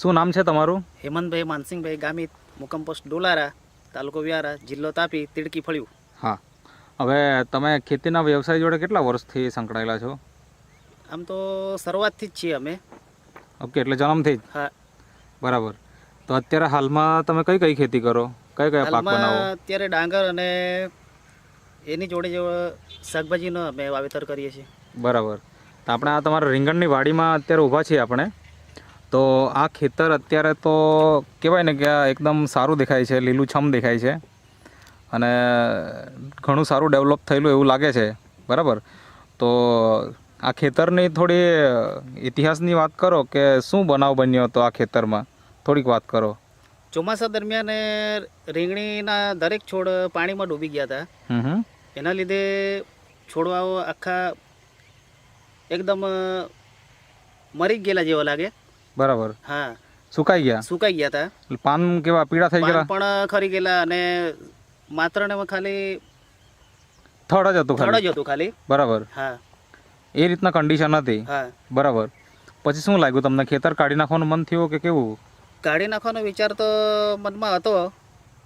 શું નામ છે તમારું? હેમંતભાઈ માનસિંહભાઈ ગામિત મુકમ પોસ્ટ ડોલારા તાલુકો વ્યારા જિલ્લો તાપી તીડકી ફળ્યું. હા. હવે તમે ખેતીના વ્યવસાય જોડે કેટલા વર્ષથી સંકળાયેલા છો? આમ તો શરૂઆતથી જ છીએ અમે. ઓકે એટલે જન્મથી જ? હા. બરાબર. તો અત્યારે હાલમાં તમે કઈ કઈ ખેતી કરો? કઈ કયા પાક બનાવો? અત્યારે ડાંગર અને એની જોડે જો શાકભાજીનો અમે વાવેતર કરીએ છીએ. બરાબર. તો આપણે આ તમારા રીંગણની વાડીમાં અત્યારે ઊભા છીએ આપણે. તો આ ખેતર અત્યારે તો કહેવાય ને કે આ એકદમ સારું દેખાય છે લીલુંછમ દેખાય છે. અને ઘણું સારું ડેવલપ થયેલું એવું લાગે છે બરાબર? તો આ ખેતરની થોડી ઇતિહાસની વાત કરો કે શું બનાવ બન્યો હતો આ ખેતરમાં? થોડીક વાત કરો. ચોમાસા દરમિયાન રીંગણીના દરેક છોડ પાણીમાં ડૂબી ગયા હતા. એના લીધે છોડવાઓ આખા એકદમ મરી ગયેલા જેવા લાગે. બરાબર. હા. સુકાઈ ગયા? સુકાઈ ગયા હતા પાન કેવા પીળા થઈ ગયા પણ ખરી ગયેલા અને માત્ર ને ખાલી થડ જ હતું થડ જ હતું ખાલી. બરાબર. હા. એ રીતના કન્ડિશન હતી. હા. બરાબર. પછી શું લાગ્યું તમને? ખેતર કાઢી નાખવાનું મન થયું કે કેવું? કાઢી નાખવાનો વિચાર તો મનમાં હતો.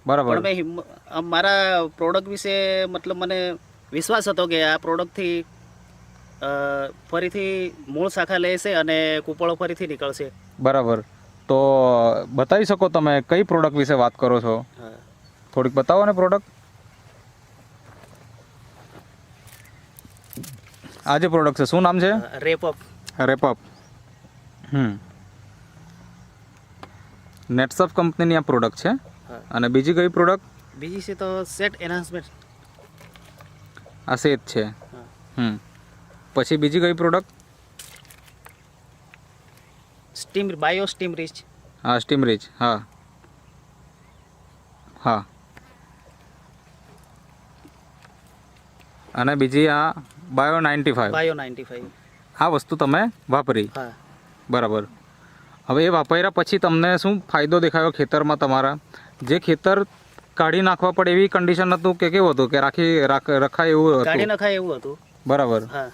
બરાબર. મેં મારા પ્રોડક્ટ વિશે મતલબ મને વિશ્વાસ હતો કે આ પ્રોડક્ટથી ફરીથી મૂળ શાખા લેશે અને કૂપળો ફરીથી નીકળશે. બરાબર. તો બતાવી શકો તમે કઈ પ્રોડક્ટ વિશે વાત કરો છો? થોડીક બતાવો ને પ્રોડક્ટ આ જે પ્રોડક્ટ છે શું નામ છે? રેપઅપ રેપઅપ હમ. નેટસફ કંપનીની આ પ્રોડક્ટ છે. અને બીજી કઈ પ્રોડક્ટ બીજી છે તો સેટ એન્હાન્સમેન્ટ આ સેટ છે. હમ. પછી બીજી કઈ product steam bio steam rich હા સ્ટીમ રીચ હા. હા. અને બીજી આ bio ninety five bio ninety five આ વસ્તુ તમે વાપરી? હા. બરાબર. હવે એ વાપર્યા પછી તમને શું ફાયદો દેખાયો ખેતરમાં તમારા? જે ખેતર કાઢી નાખવા પડે એવી કન્ડિશન હતું કે કેવું હતું? કે રાખી રખાય એવું કાઢી નાખાય એવું હતું. બરાબર. હા.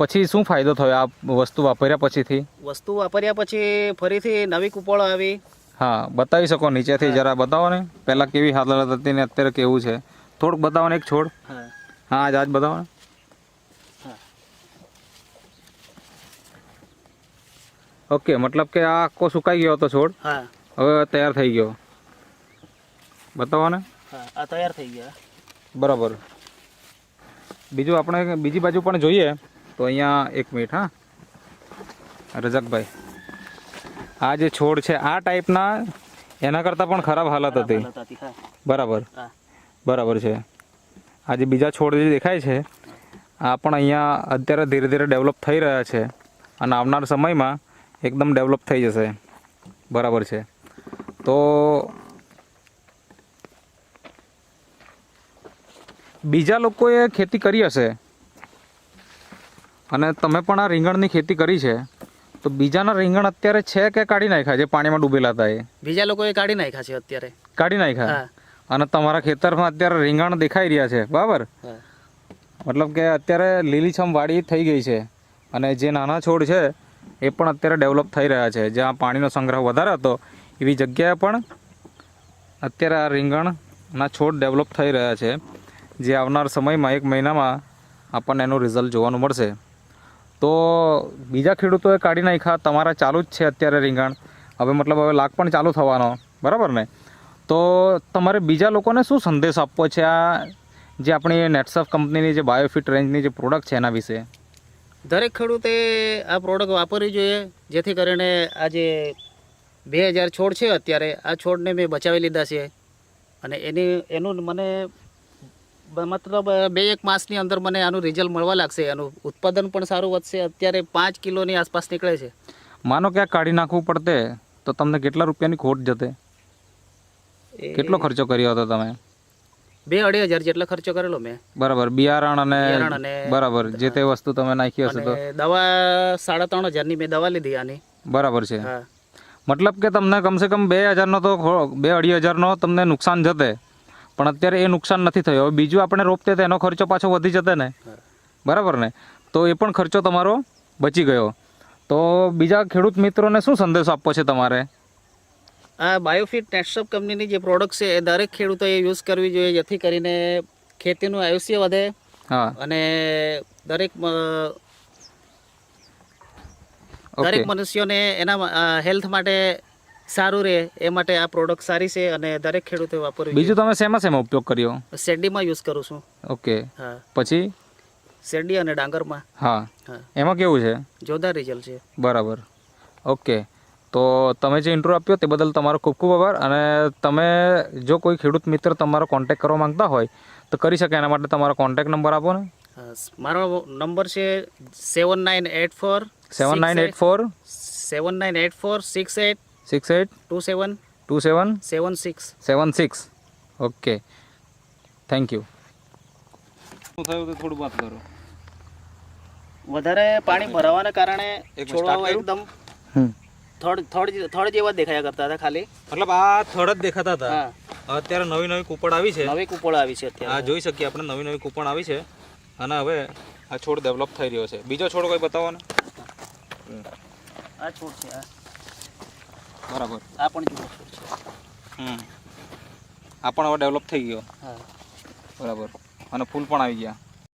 પછી શું ફાયદો થયો આ વસ્તુ વાપર્યા પછીથી? વસ્તુ વાપર્યા પછી ફરીથી નવી કુપળ આવી. હા બતાવી શકો નીચેથી જરા બતાવો ને. પહેલાં કેવી હાલત હતી ને અત્યારે કેવું છે? થોડુંક બતાવો ને એક છોડ. હા. આજ આજ બતાવો ને. ઓકે મતલબ કે આ આખો સુકાઈ ગયો હતો છોડ? હા. હવે તૈયાર થઈ ગયો. બતાવો ને. હા આ તૈયાર થઈ ગયા. બરાબર. બીજું આપણે બીજી બાજુ પણ જોઈએ. તો અહીંયા એક મિનિટ હા. રજકભાઈ આ જે છોડ છે આ ટાઈપના એના કરતાં પણ ખરાબ હાલત હતી. બરાબર. બરાબર છે. આ જે બીજા છોડ જે દેખાય છે આ પણ અહીંયા અત્યારે ધીરે ધીરે ડેવલપ થઈ રહ્યા છે અને આવનાર સમયમાં એકદમ ડેવલપ થઈ જશે. બરાબર છે. તો બીજા લોકોએ ખેતી કરી હશે. અને તમે પણ આ રીંગણની ખેતી કરી છે તો બીજાના રીંગણ અત્યારે છે કે કાઢી નાખ્યા જે પાણીમાં ડૂબેલા હતા એ? બીજા લોકોએ કાઢી નાખ્યા છે અત્યારે. કાઢી નાખ્યા? અને તમારા ખેતરમાં અત્યારે રીંગણ દેખાઈ રહ્યા છે બરાબર? મતલબ કે અત્યારે લીલીછમ વાડી થઈ ગઈ છે અને જે નાના છોડ છે એ પણ અત્યારે ડેવલપ થઈ રહ્યા છે. જ્યાં પાણીનો સંગ્રહ વધારે હતો એવી જગ્યાએ પણ અત્યારે આ રીંગણના છોડ ડેવલપ થઈ રહ્યા છે. જે આવનાર સમયમાં એક મહિનામાં આપણને એનું રિઝલ્ટ જોવાનું મળશે. તો બીજા ખેડૂતોએ કાઢી નાખ્યા. તમારા ચાલુ જ છે અત્યારે રીંગણ. હવે મતલબ હવે લાગ પણ ચાલુ થવાનો. બરાબર ને? તો તમારે બીજા લોકોને શું સંદેશ આપવો છે આ જે આપણી નેટસફ કંપનીની જે બાયોફિટ રેન્જની જે પ્રોડક્ટ છે એના વિશે? દરેક ખેડૂતે આ પ્રોડક્ટ વાપરવી જોઈએ, જેથી કરીને આ જે બે હજાર છોડ છે અત્યારે, આ છોડને મેં બચાવી લીધા છે. અને એની, એનું મને મતલબ બે એક માસની અંદર મને આનું રિઝલ્ટ મળવા લાગશે. આનું ઉત્પાદન પણ સારું વધશે. અત્યારે પાંચ કિલોની આસપાસ નીકળે છે. માનો કે આ કાઢી નાખવું પડતે તો તમને કેટલા રૂપિયાની ખોટ જતે? કેટલો ખર્ચો કર્યો હતો તમે? બે અઢી હજાર જેટલો ખર્ચો કરેલો મેં. બરાબર બિયારણ અને બરાબર જે તે વસ્તુ તમે નાખી હશે તો? દવા સાડા ત્રણ હજારની મેં દવા લીધી આની. બરાબર છે. મતલબ કે તમને કમસે કમ બે હજારનો તો બે અઢી હજારનો તમને નુકસાન જતે. પણ અત્યારે એ નુકસાન નથી થયું. હવે બીજું આપણે રોપતે તો એનો ખર્ચો પાછો વધી જતો ને. બરાબર ને? તો એ પણ ખર્ચો તમારો બચી ગયો. તો બીજા ખેડૂત મિત્રોને શું સંદેશો આપવો છે તમારે? આ બાયોફિટ નેટસપ કંપનીની જે પ્રોડક્ટ છે એ દરેક ખેડૂતોએ યુઝ કરવી જોઈએ જેથી કરીને ખેતીનું આયુષ્ય વધે હા. અને દરેક દરેક મનુષ્યોને એના હેલ્થ માટે સારું રહે એ માટે આ પ્રોડક્ટ સારી છે અને દરેક ખેડૂતે વાપરવી બીજું તમે શેમાં શેમાં ઉપયોગ કર્યો? શેરડીમાં યુઝ કરું છું. ઓકે. હા. પછી? શેરડી અને ડાંગરમાં. હા. હા. એમાં કેવું છે? જોરદાર રિઝલ્ટ છે. બરાબર. ઓકે. તો તમે જે ઇન્ટરવ્યૂ આપ્યો તે બદલ તમારો ખૂબ ખૂબ આભાર અને તમે જો કોઈ ખેડૂત મિત્ર તમારો કોન્ટેક્ટ કરવા માંગતા હોય તો કરી શકે એના માટે તમારો કોન્ટેક્ટ નંબર આપો ને. મારો નંબર છે seven nine eight four seven nine eight four seven nine eight four six eight six eight two seven two seven seven six seven six okay thank you શું થયું તો થોડું વાત કરો. વધારે પાણી ભરાવાના કારણે છોડવાઓ? એકદમ થડ થડ થડ જેવા દેખાયા કરતા હતા ખાલી. મતલબ આ થડ જ દેખાતા હતા. અત્યારે નવી નવી કૂપણ આવી છે. નવી કુપળ આવી છે આ જોઈ શકીએ આપણે નવી નવી કૂપણ આવી છે. અને હવે આ છોડ ડેવલપ થઈ રહ્યો છે. બીજો છોડ કોઈ બતાવો ને? આ છોડ છે આ. બરાબર. આ પણ જુઓ. હમ. આ પણ હવે ડેવલપ થઈ ગયો. હા. બરાબર. અને ફૂલ પણ આવી ગયા.